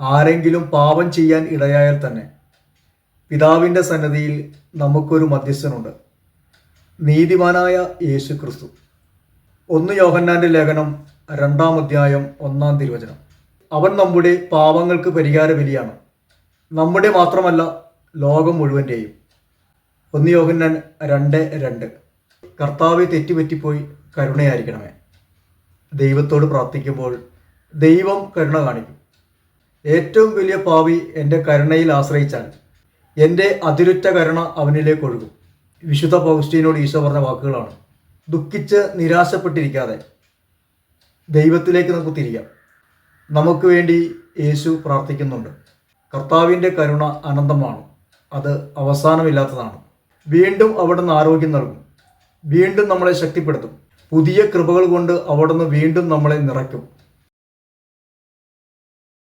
ആരെങ്കിലും പാപം ചെയ്യാൻ ഇടയായാൽ തന്നെ പിതാവിന്റെ സന്നദ്ധിയിൽ നമുക്കൊരു മധ്യസ്ഥനുണ്ട്. നീതിമാനായ യേശു ക്രിസ്തു ഒന്ന് യോഹന്നാന്റെ ലേഖനം രണ്ടാം അധ്യായം ഒന്നാം തിരുവചനം. അവൻ നമ്മുടെ പാപങ്ങൾക്ക് പരിഹാര ബലിയാണ് നമ്മുടെ മാത്രമല്ല ലോകം മുഴുവന്റെയും ഒന്ന് യോഹന്നാൻ രണ്ട് രണ്ട്. കർത്താവെ തെറ്റുപറ്റിപ്പോയി കരുണയായിരിക്കണമേ. ദൈവത്തോട് പ്രാർത്ഥിക്കുമ്പോൾ ദൈവം കരുണ കാണിക്കും. ഏറ്റവും വലിയ പാവി എന്റെ കരുണയിൽ ആശ്രയിച്ചാൽ എന്റെ അതിരുറ്റ കരുണ അവനിലേക്ക് ഒഴുകും. വിശുദ്ധ പൗസ്റ്റീനോട് ഈശോ പറഞ്ഞ വാക്കുകളാണ്. ദുഃഖിച്ച് നിരാശപ്പെട്ടിരിക്കാതെ ദൈവത്തിലേക്ക് നമുക്ക് തിരിയാം. നമുക്ക് വേണ്ടി യേശു പ്രാർത്ഥിക്കുന്നുണ്ട്. കർത്താവിന്റെ കരുണ അനന്തമാണ്. അത് അവസാനമില്ലാത്തതാണ്. വീണ്ടും അവിടുന്ന് ആരോഗ്യം നൽകും. വീണ്ടും നമ്മളെ ശക്തിപ്പെടുത്തും. പുതിയ കൃപകൾ കൊണ്ട് അവിടുന്ന് വീണ്ടും നമ്മളെ നിറയ്ക്കും.